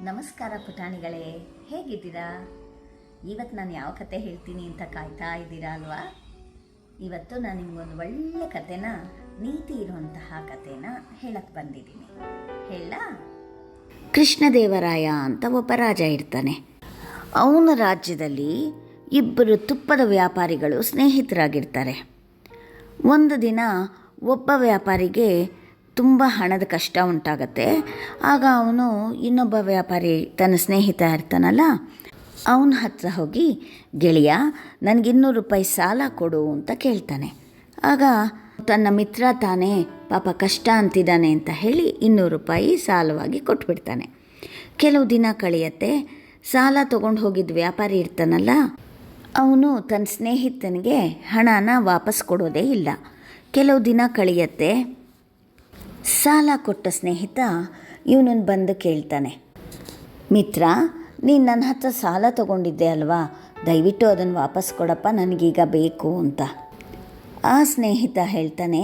ನಮಸ್ಕಾರ ಪುಟಾಣಿಗಳೇ, ಹೇಗಿದ್ದೀರಾ? ಇವತ್ತು ನಾನು ಯಾವ ಕತೆ ಹೇಳ್ತೀನಿ ಅಂತ ಕಾಯ್ತಾ ಇದ್ದೀರಾ ಅಲ್ವಾ? ಇವತ್ತು ನಾನು ನಿಮಗೊಂದು ಒಳ್ಳೆ ಕತೆನ, ನೀತಿ ಇರುವಂತಹ ಕತೆನ ಹೇಳಕ್ಕೆ ಬಂದಿದ್ದೀನಿ. ಹೇಳ ಕೃಷ್ಣದೇವರಾಯ ಅಂತ ಒಬ್ಬ ರಾಜ ಇರ್ತಾನೆ. ಅವನ ರಾಜ್ಯದಲ್ಲಿ ಇಬ್ಬರು ತುಪ್ಪದ ವ್ಯಾಪಾರಿಗಳು ಸ್ನೇಹಿತರಾಗಿರ್ತಾರೆ. ಒಂದು ದಿನ ಒಬ್ಬ ವ್ಯಾಪಾರಿಗೆ ತುಂಬ ಹಣದ ಕಷ್ಟ ಉಂಟಾಗತ್ತೆ. ಆಗ ಅವನು ಇನ್ನೊಬ್ಬ ವ್ಯಾಪಾರಿ, ತನ್ನ ಸ್ನೇಹಿತ ಇರ್ತಾನಲ್ಲ, ಅವನ ಹತ್ರ ಹೋಗಿ, ಗೆಳೆಯ, ನನಗೆ ಇನ್ನೂರು ರೂಪಾಯಿ ಸಾಲ ಕೊಡು ಅಂತ ಕೇಳ್ತಾನೆ. ಆಗ ತನ್ನ ಮಿತ್ರ ತಾನೇ, ಪಾಪ ಕಷ್ಟ ಅಂತಿದ್ದಾನೆ ಅಂತ ಹೇಳಿ ಇನ್ನೂರು ರೂಪಾಯಿ ಸಾಲವಾಗಿ ಕೊಟ್ಬಿಡ್ತಾನೆ. ಕೆಲವು ದಿನ ಕಳೆಯತ್ತೆ, ಸಾಲ ತೊಗೊಂಡು ಹೋಗಿದ್ದ ವ್ಯಾಪಾರಿ ಇರ್ತಾನಲ್ಲ, ಅವನು ತನ್ನ ಸ್ನೇಹಿತನಿಗೆ ಹಣನ ವಾಪಸ್ ಕೊಡೋದೇ ಇಲ್ಲ. ಕೆಲವು ದಿನ ಕಳೆಯತ್ತೆ ಸಾಲ ಕೊಟ್ಟ ಸ್ನೇಹಿತ ಇವನನ್ನು ಬಂದು ಕೇಳ್ತಾನೆ, ಮಿತ್ರ, ನೀನು ನನ್ನ ಹತ್ರ ಸಾಲ ತಗೊಂಡಿದ್ದೆ ಅಲ್ವಾ? ದಯವಿಟ್ಟು ಅದನ್ನು ವಾಪಸ್ ಕೊಡಪ್ಪ, ನನಗೀಗ ಬೇಕು ಅಂತ. ಆ ಸ್ನೇಹಿತ ಹೇಳ್ತಾನೆ,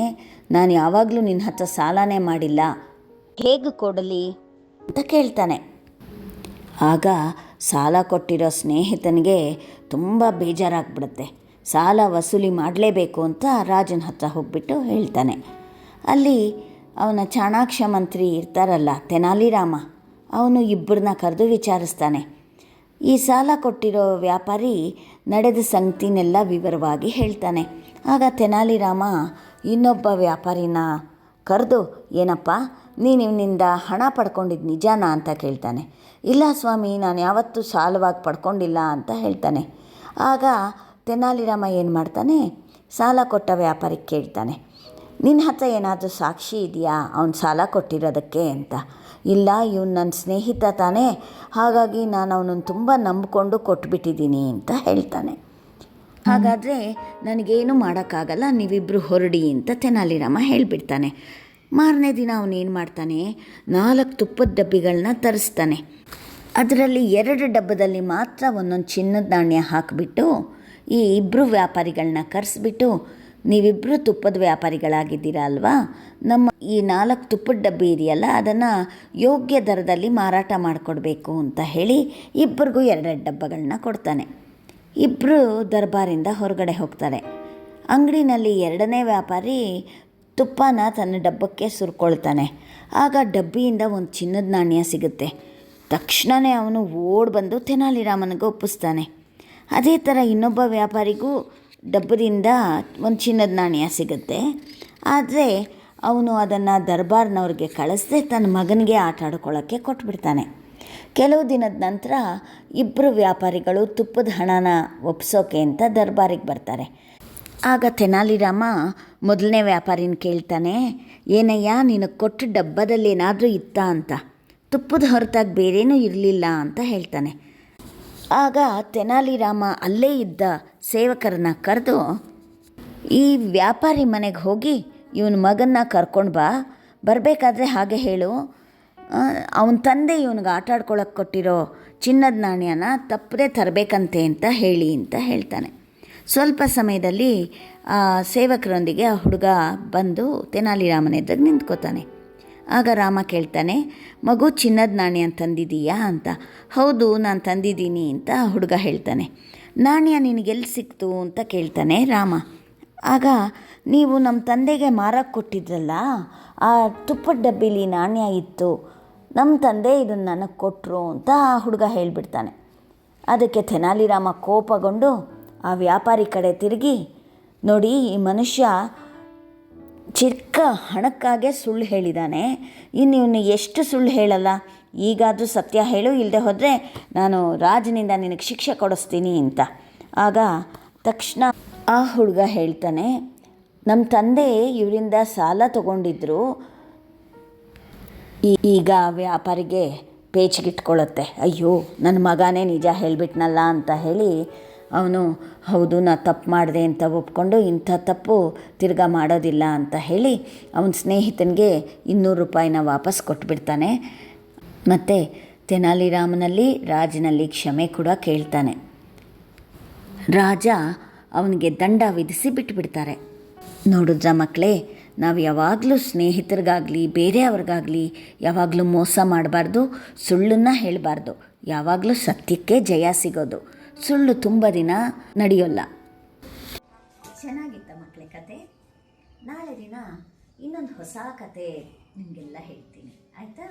ನಾನು ಯಾವಾಗಲೂ ನಿನ್ನ ಹತ್ರ ಸಾಲನೇ ಮಾಡಿಲ್ಲ. ಹೇಗೆ ಕೊಡಲಿ? ಅಂತ ಕೇಳ್ತಾನೆ. ಆಗ ಸಾಲ ಕೊಟ್ಟಿರೋ ಸ್ನೇಹಿತನಿಗೆ ತುಂಬ ಬೇಜಾರಾಗ್ಬಿಡುತ್ತೆ. ಸಾಲ ವಸೂಲಿ ಮಾಡಲೇಬೇಕು ಅಂತ ರಾಜನ ಹತ್ರ ಹೋಗ್ಬಿಟ್ಟು ಹೇಳ್ತಾನೆ. ಅಲ್ಲಿ ಅವನ ಚಾಣಾಕ್ಷ ಮಂತ್ರಿ ಇರ್ತಾರಲ್ಲ, ತೆನಾಲಿರಾಮ, ಅವನು ಇಬ್ಬರನ್ನ ಕರೆದು ವಿಚಾರಿಸ್ತಾನೆ. ಈ ಸಾಲ ಕೊಟ್ಟಿರೋ ವ್ಯಾಪಾರಿ ನಡೆದ ಸಂಗತಿನೆಲ್ಲ ವಿವರವಾಗಿ ಹೇಳ್ತಾನೆ. ಆಗ ತೆನಾಲಿರಾಮ, ಇನ್ನೊಬ್ಬ ವ್ಯಾಪಾರಿನ ಕರೆದು, ಏನಪ್ಪ, ನೀನು ಇವನಿಂದ ಹಣ ಪಡ್ಕೊಂಡಿದ್ದು ನಿಜಾನಾ ಅಂತ ಕೇಳ್ತಾನೆ. ಇಲ್ಲ ಸ್ವಾಮಿ, ನಾನು ಯಾವತ್ತೂ ಸಾಲವಾಗಿ ಪಡ್ಕೊಂಡಿಲ್ಲ ಅಂತ ಹೇಳ್ತಾನೆ. ಆಗ ತೆನಾಲಿರಾಮ ಏನು ಮಾಡ್ತಾನೆ, ಸಾಲ ಕೊಟ್ಟ ವ್ಯಾಪಾರಿಗೆ ಕೇಳ್ತಾನೆ. ನಿನ್ನ ಹತ್ರ ಏನಾದರೂ ಸಾಕ್ಷಿ ಇದೆಯಾ? ಅವ್ನು ಸಾಲ ಕೊಟ್ಟಿರೋದಕ್ಕೆ ಅಂತ. ಇಲ್ಲ, ಇವನು ನನ್ನ ಸ್ನೇಹಿತ ತಾನೇ. ಹಾಗಾಗಿ ನಾನು ಅವನನ್ನು ತುಂಬ ನಂಬಿಕೊಂಡು ಕೊಟ್ಬಿಟ್ಟಿದ್ದೀನಿ ಅಂತ ಹೇಳ್ತಾನೆ. ಹಾಗಾದರೆ ನನಗೇನು ಮಾಡೋಕ್ಕಾಗಲ್ಲ ನೀವಿಬ್ಬರು ಹೊರಡಿ ಅಂತ ತೆನಾಲಿರಾಮ ಹೇಳಿಬಿಡ್ತಾನೆ. ಮಾರನೇ ದಿನ ಅವನೇನು ಮಾಡ್ತಾನೆ? ನಾಲ್ಕು ತುಪ್ಪದ ಡಬ್ಬಿಗಳನ್ನ ತರಿಸ್ತಾನೆ. ಅದರಲ್ಲಿ ಎರಡು ಡಬ್ಬದಲ್ಲಿ ಮಾತ್ರ ಒಂದೊಂದು ಚಿನ್ನದ ನಾಣ್ಯ ಹಾಕಿಬಿಟ್ಟು, ಈ ಇಬ್ಬರು ವ್ಯಾಪಾರಿಗಳನ್ನ ಕರೆಸ್ಬಿಟ್ಟು ನೀವಿಬ್ಬರು ತುಪ್ಪದ ವ್ಯಾಪಾರಿಗಳಾಗಿದ್ದೀರಾ ಅಲ್ವಾ? ನಮ್ಮ ಈ ನಾಲ್ಕು ತುಪ್ಪದ ಡಬ್ಬಿ ಇದೆಯಲ್ಲ, ಅದನ್ನು ಯೋಗ್ಯ ದರದಲ್ಲಿ ಮಾರಾಟ ಮಾಡಿಕೊಡ್ಬೇಕು ಅಂತ ಹೇಳಿ ಇಬ್ಬರಿಗೂ ಎರಡೆರಡು ಡಬ್ಬಗಳನ್ನ ಕೊಡ್ತಾನೆ. ಇಬ್ಬರು ದರ್ಬಾರಿಂದ ಹೊರಗಡೆ ಹೋಗ್ತಾರೆ. ಅಂಗಡಿನಲ್ಲಿ ಎರಡನೇ ವ್ಯಾಪಾರಿ ತುಪ್ಪನ ತನ್ನ ಡಬ್ಬಕ್ಕೆ ಸುರ್ಕೊಳ್ತಾನೆ. ಆಗ ಡಬ್ಬಿಯಿಂದ ಒಂದು ಚಿನ್ನದ ನಾಣ್ಯ ಸಿಗುತ್ತೆ. ತಕ್ಷಣವೇ ಅವನು ಓಡ್ ಬಂದು ತೆನಾಲಿರಾಮನಿಗೆ ಒಪ್ಪಿಸ್ತಾನೆ. ಅದೇ ಥರ ಇನ್ನೊಬ್ಬ ವ್ಯಾಪಾರಿಗೂ ಡಬ್ಬದಿಂದ ಒಂದು ಚಿನ್ನದ ನಾಣ್ಯ ಸಿಗುತ್ತೆ. ಆದರೆ ಅವನು ಅದನ್ನು ದರ್ಬಾರ್ನವ್ರಿಗೆ ಕಳಿಸದೆ ತನ್ನ ಮಗನಿಗೆ ಆಟ ಆಡ್ಕೊಳ್ಳೋಕ್ಕೆ ಕೊಟ್ಬಿಡ್ತಾನೆ. ಕೆಲವು ದಿನದ ನಂತರ ಇಬ್ಬರು ವ್ಯಾಪಾರಿಗಳು ತುಪ್ಪದ ಹಣನ ಒಪ್ಸೋಕೆ ಅಂತ ದರ್ಬಾರಿಗೆ ಬರ್ತಾರೆ. ಆಗ ತೆನಾಲಿರಾಮ ಮೊದಲನೇ ವ್ಯಾಪಾರಿನ ಕೇಳ್ತಾನೆ, ಏನಯ್ಯ ನಿನಗೆ ಕೊಟ್ಟು ಡಬ್ಬದಲ್ಲಿ ಏನಾದರೂ ಇತ್ತಾ ಅಂತ? ತುಪ್ಪದ ಹೊರತಾಗಿ ಬೇರೇನೂ ಇರಲಿಲ್ಲ ಅಂತ ಹೇಳ್ತಾನೆ. ಆಗ ತೆನಾಲಿರಾಮ ಅಲ್ಲೇ ಇದ್ದ ಸೇವಕರನ್ನ ಕರೆದು, ಈ ವ್ಯಾಪಾರಿ ಮನೆಗೆ ಹೋಗಿ ಇವನ ಮಗನ್ನ ಕರ್ಕೊಂಡು ಬಾ, ಬರಬೇಕಾದ್ರೆ ಹಾಗೆ ಹೇಳು. ಅವನ ತಂದೆ ಇವನಿಗೆ ಆಟ ಆಡ್ಕೊಳಕ್ಕೆ ಕೊಟ್ಟಿರೋ ಚಿನ್ನದ ನಾಣ್ಯನ ತಪ್ಪದೇ ತರಬೇಕಂತೆ ಅಂತ ಹೇಳಿ ಅಂತ ಹೇಳ್ತಾನೆ. ಸ್ವಲ್ಪ ಸಮಯದಲ್ಲಿ ಸೇವಕರೊಂದಿಗೆ ಆ ಹುಡುಗ ಬಂದು ತೆನಾಲಿರಾಮನ ಎದುರು ನಿಂತ್ಕೋತಾನೆ. ಆಗ ರಾಮ ಕೇಳ್ತಾನೆ, ಮಗು, ಚಿನ್ನದ ನಾಣ್ಯ ತಂದಿದ್ದೀಯಾ? ಅಂತ. ಹೌದು, ನಾನು ತಂದಿದ್ದೀನಿ ಅಂತ ಹುಡುಗ ಹೇಳ್ತಾನೆ. ನಾಣ್ಯ ನಿನಗೆಲ್ಲಿ ಸಿಕ್ತು? ಅಂತ ಕೇಳ್ತಾನೆ ರಾಮ. ಆಗ, ನೀವು ನಮ್ಮ ತಂದೆಗೆ ಮಾರಕ್ಕೆ ಕೊಟ್ಟಿದ್ರಲ್ಲ, ಆ ತುಪ್ಪದ ಡಬ್ಬಿಲಿ ನಾಣ್ಯ ಇತ್ತು. ನಮ್ಮ ತಂದೆ ಇದನ್ನು ನನಗೆ ಕೊಟ್ಟರು ಅಂತ ಆ ಹುಡುಗ ಹೇಳಿಬಿಡ್ತಾನೆ. ಅದಕ್ಕೆ ತೆನಾಲಿರಾಮ ಕೋಪಗೊಂಡು ಆ ವ್ಯಾಪಾರಿ ಕಡೆ ತಿರುಗಿ, ನೋಡಿ, ಈ ಮನುಷ್ಯ ಚಿಕ್ಕ ಹಣಕ್ಕಾಗೆ ಸುಳ್ಳು ಹೇಳಿದ್ದಾನೆ ಇನ್ನು ಇವನು ಎಷ್ಟು ಸುಳ್ಳು ಹೇಳಲ್ಲ? ಈಗಾದರೂ ಸತ್ಯ ಹೇಳು ಇಲ್ಲದೆ ಹೋದರೆ ನಾನು ರಾಜನಿಂದ ನಿನಗೆ ಶಿಕ್ಷೆ ಕೊಡಿಸ್ತೀನಿ ಅಂತ. ಆಗ ತಕ್ಷಣ ಆ ಹುಡುಗ ಹೇಳ್ತಾನೆ ನಮ್ಮ ತಂದೆ ಇವರಿಂದ ಸಾಲ ತಗೊಂಡಿದ್ರು. ಈಗ ವ್ಯಾಪಾರಿಗೆ ಪೇಚಿಗಿಟ್ಕೊಳ್ಳುತ್ತೆ ಅಯ್ಯೋ ನನ್ನ ಮಗನೇ ನಿಜ ಹೇಳಿಬಿಟ್ನಲ್ಲ ಅಂತ ಹೇಳಿ ಅವನು, ಹೌದು, ನಾ ತಪ್ಪು ಮಾಡಿದೆ ಅಂತ ಒಪ್ಕೊಂಡು ಇಂಥ ತಪ್ಪು ತಿರ್ಗಾ ಮಾಡೋದಿಲ್ಲ ಅಂತ ಹೇಳಿ ಅವನ ಸ್ನೇಹಿತನಿಗೆ ಇನ್ನೂರು ರೂಪಾಯಿನ ವಾಪಸ್ ಕೊಟ್ಬಿಡ್ತಾನೆ. ಮತ್ತು ತೆನಾಲಿರಾಮನಲ್ಲಿ ರಾಜನಲ್ಲಿ ಕ್ಷಮೆ ಕೂಡ ಕೇಳ್ತಾನೆ. ರಾಜ ಅವನಿಗೆ ದಂಡ ವಿಧಿಸಿ ಬಿಟ್ಟುಬಿಡ್ತಾರೆ ನೋಡಿದ್ರ ಮಕ್ಕಳೇ ನಾವು ಯಾವಾಗಲೂ ಸ್ನೇಹಿತರಿಗಾಗಲಿ ಬೇರೆಯವ್ರಿಗಾಗಲಿ ಯಾವಾಗಲೂ ಮೋಸ ಮಾಡಬಾರ್ದು, ಸುಳ್ಳನ್ನು ಹೇಳಬಾರ್ದು. ಯಾವಾಗಲೂ ಸತ್ಯಕ್ಕೆ ಜಯ ಸಿಗೋದು. ಸುಳ್ಳು ತುಂಬ ದಿನ ನಡೆಯೋಲ್ಲ. ಚೆನ್ನಾಗಿತ್ತ ಮಕ್ಕಳ ಕತೆ? ನಾಳೆ ದಿನ ಇನ್ನೊಂದು ಹೊಸ ಕತೆ ನಿಮಗೆಲ್ಲ ಹೇಳ್ತೀನಿ. ಆಯಿತಾ?